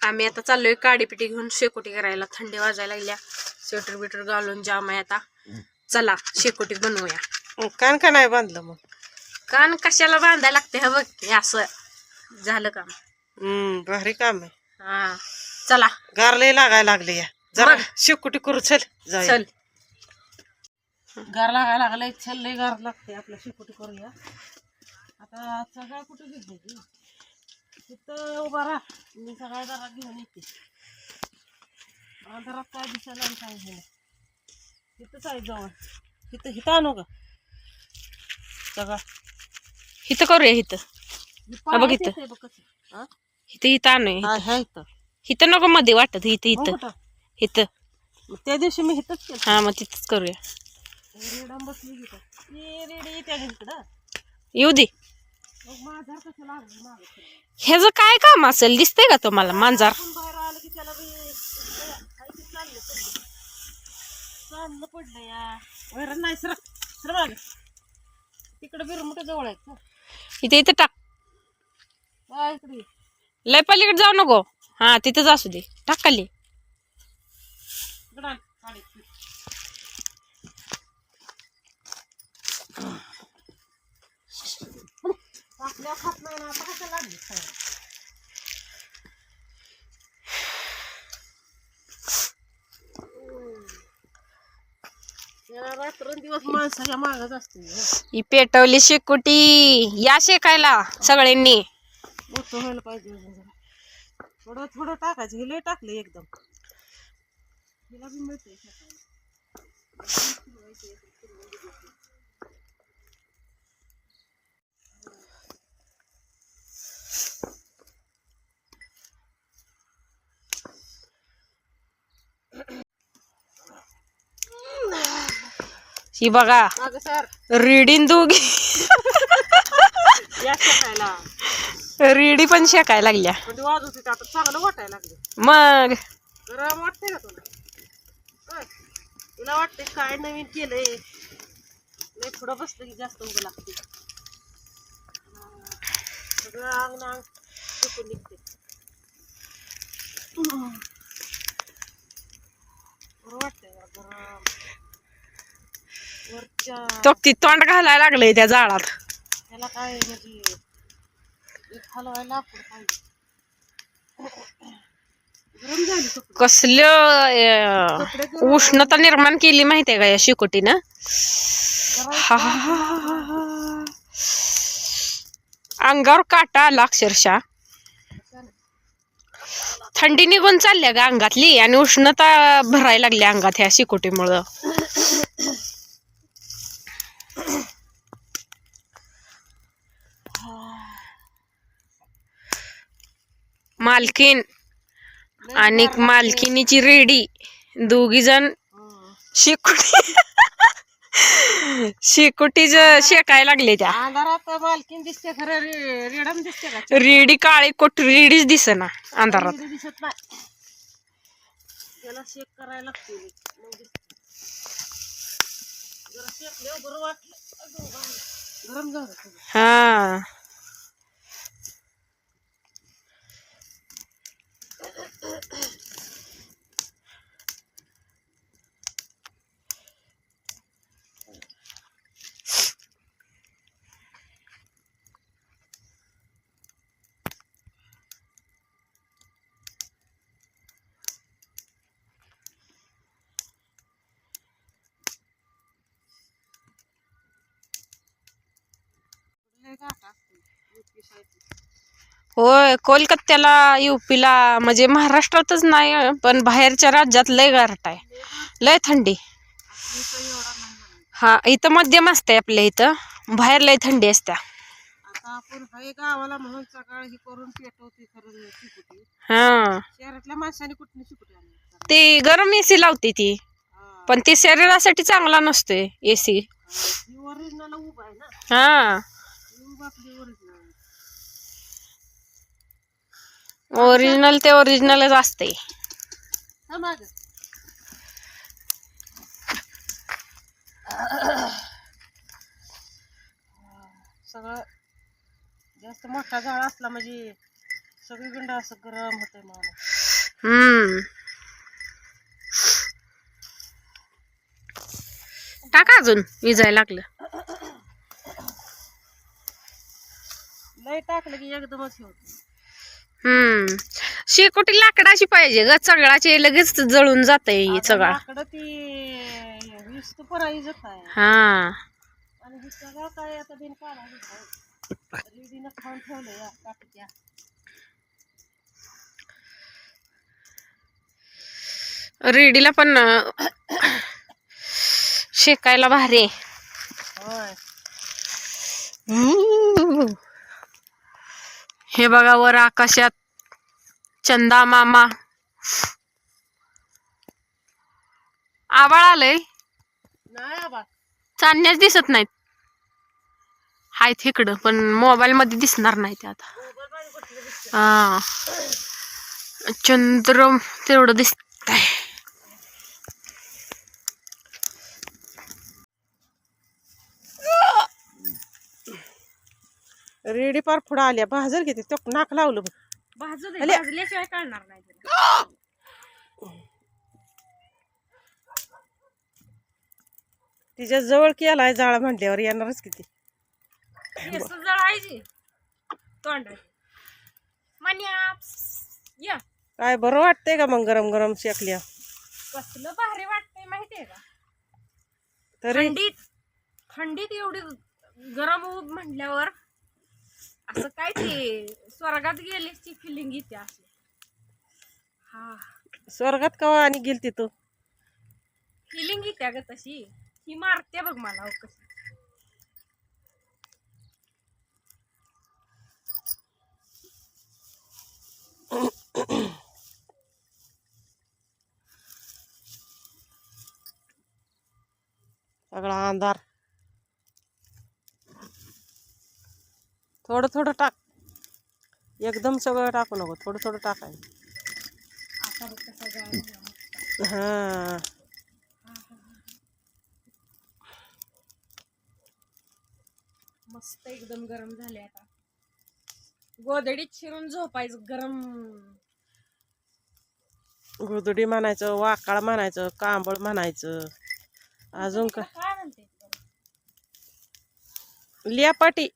आम्ही आता चाललोय काडीपिटी घेऊन शेकोटी करायला. थंडी वाजायला लागल्या. स्वेटर बिटर घालून जाम आहे आता. चला शेकोटी बनवूया. कान का नाही बांधलं मग? कान कशाला बांधायला लागते हा बघ हे असं झालं काम. हम्म भारी काम आहे. हा चला. गारले लागायला लागले या. जरा मग? शेकुटी करू चल. जाऊया. चल. गार लागायला लागलाय चल लय गार लागते आपल्या शेकुटी करूया. आता सगळ्या कुठे घेतली? तिथं उभा राहा. मी सगळ्या जरा घेऊन येते. अंधारात काय दिसायला आणि काय झालं तिथंच आहे जवळ. तिथं हिथं आणू का? सगळा. इथं करूया इथं. हा, बघ इथं. बघ कसं. हा? इथं इथं आणूया हा, ह्या इथं. इथं नको मध्ये वाटत इथं मग इथं. कुठं? इथं. मग त्या दिवशी मी इथंच केलं. हा मग तिथंच करूया. रेडाम बसली की काय? ती रेडी येते आणि इकडं. येऊ दे. ह्याचं काय काम असेल? दिसतंय का तुम्हाला मांजार? तिकडे बिरमुट जवळ आहे इथे इथं टाक. लय पलीकडे जाऊ नको. हा तिथंच असू दे. टाक खाली. टाकल्यावर खात नाही ना आता कसं लागली माणसाच्या मागच असते हं. पेटवली शेकोटी. या शेकायला सगळ्यांनी. मोठं व्हायला पाहिजे अजून जरा. थोडं थोडं टाकायचं. हे लय टाकलं एकदम. हिला बी ही बघा मागं सर रिडीन दोघी या शेतायला रिडी पण शेकायला लागल्या पण ते वाजवत होते आता चांगलं वाटायला लागले मग गरम वाटतंय का तुला होय. तुला वाटतंय काय नवीन केलंय लय पुढं बसलं की जास्त उभं लागते सगळं अंग नांग सुकून निघते बरं वाटतंय जरा गरम तो ती तोंड घालायला लागलंय त्या जाळात. त्याला काय म्हणजे हलवायला पाहिजे. कसलं उष्णता निर्माण केली माहितीये का या शिकोटीनं? हा, हा. अंगावर काटा आला अक्षरशः. थंडी निघून चालल्या ग अंगातली आणि उष्णता भरायला लागली अंगात ह्या शिकोटीमुळं. मालकीन आणि मालकिनीची रेडी. दोघी जण. शिकुटी शिकुटीच शेकाय लागले त्या. अंधारात मालकीन दिसते खरं रे- रेडम दिसते का? रेडी काळी कोट रेडीच दिसना अंधारात. रेडी दिसत नाही. त्याला शेक करायला लागते. हा. होय कोलकात्याला युपीला म्हणजे महाराष्ट्रातच नाही पण बाहेरच्या राज्यात लय गारट आहे. लय थंडी. हा इथं मध्यम असते आपल्या इथं. बाहेर लय थंडी असते आता आपण हाय गावाला म्हणून सकाळ ही करून पेटवते हा. शहरातल्या माणसाने ते गरम एसी लावते ती. पण ते शरीरासाठी चांगला नसतोय एसी. ही ओरिजिनल उभा आहे ना. उभा आपली ओरिजिनल ते ओरिजिनलच असते हा सगळं जास्त मोठा झाड असला म्हणजे सगळीकडं असं गरम होतंय माणूस हम्म. टाका अजून विजायला लागलं. लय टाकलं की एकदमच हे होतं. हम्म. शेकोटी लाकडाची पाहिजे ग चगळाची लगेच जळून जाते चगळा लाकडं ती वीस तर पराईजच आहे. हा. आणि हे सगळं काय आता बिन काढा रेडीनं खाऊन ठेवलं या कापच्या रेडीला पण अं, शेकायला भारी आहे. होय. हम्म. हे बघा वर आकाशात. चंदा मामा. आबाळ आलंय. चांदण्याच दिसत नाहीत. आहेत इकडं पण मोबाईल मध्ये दिसणार नाही ते आता हा. चंद्र तेवढं दिसत आहे रेडी पार पुढं आल्या. भाजर घेते तो नाक लावलं बघ. भाजू दे, अले. भाजल्याशिवाय कळणार नाही तिच्या जवळ केलाय जाळ म्हणल्यावर येणारच किती जळायची. तोंडाची मन्या. या. काय बरं वाटतंय का मग गरम गरम शेकल्या? कसलं भारी वाटतंय माहितीये का? तरी थंडीत थंडीत एवढी गरम ऊब म्हटल्यावर असं काय ते स्वर्गात गेल्याची फिलिंग येते असली हा. स्वर्गात कवा आणि गेलती तू? फिलिंग येते ग तशी. ही मारते बघ मला अहो कशी. सगळा अंधार. थोडं थोडं टाक. एकदम सगळं टाकू नको थोडं थोडं टाकाय. हा. मस्त एकदम गरम झाले आता. गोदडीत शिरून झोपायचं गरम. गुदडी म्हणायचं वाकाळ म्हणायचं कांबळ म्हणायचं. अजून का काय? म्हणते? लियापाटी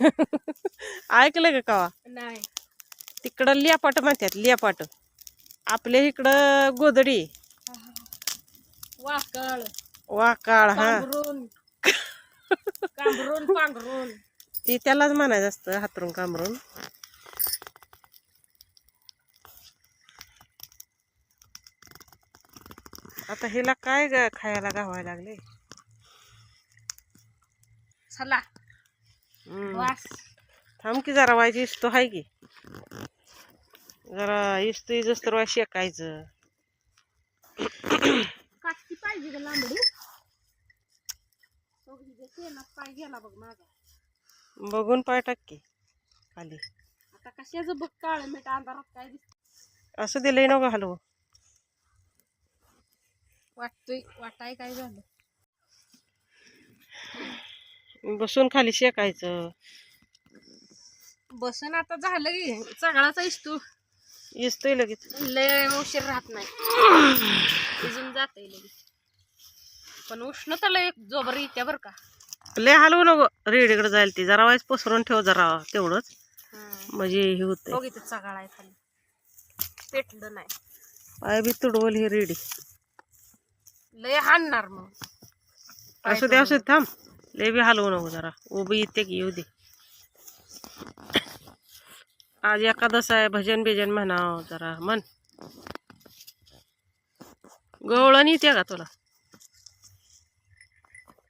ऐकलं का कवा? नाही. तिकडं लियापाट म्हणतात लियापाट. आपल्या इकडं गोदडी. वाकळ. वाकाळ हा. पांघरून कांबरून पांघरून. ती त्यालाच म्हणायचं असतं हातरून कांबरून. आता हिला काय ग खायला गावायला लागले? चला. वास. थांब की जरा व्हायची इस्तो हाय की. जरा इस्तो इजस तर वाय शेकायचं. काटकी पाहिजे का लांबडी. पाय गेला बघ माझा बघून पाय टाक खाली. आता कशाचं बघ काळ मीठ अंधारात काय दिसत असं दिलंय नको हलव वाटतोय वाटाय काय झालं? बसून खाली शेकायचं. बसन आता झालं की सगळाचा इस्तू इस्तोय लगेच. लय उशीर राहत नाही. भिजून जाते लगेच. पण उष्णता लय जोबर येत्या बर का. लय हलवू नको. रेडीकडे जाईल ती. जरा वाईस पसरून ठेव जरा तेवढंच. म्हणजे हे इथं चगाळ आहे खाली. पेटलं नाही. पाय बी तुडवल ही रेडी. लय हाणणार मग. असू दे असू थांब. लय बी हलवू नको जरा। उभी येते की येऊ दे आज एकादश आहे भजन बिजन म्हणाव जरा मन। गवळण येते का तुला?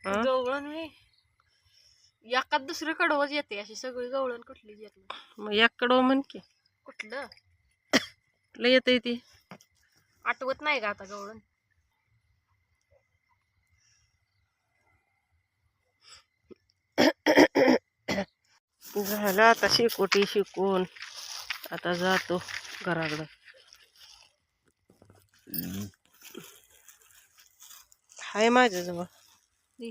हं? गवळण मी एकात दुसरं कडवच येते अशी सगळी गवळण कुठलीच येत नाही मग एककडं म्हण की। कुठलं लय येते ती आठवत नाही का आता गवळण झालं आता शिकोटी शिकून. आता जातो घराकडं. हाय माझ्याजवळ. दे.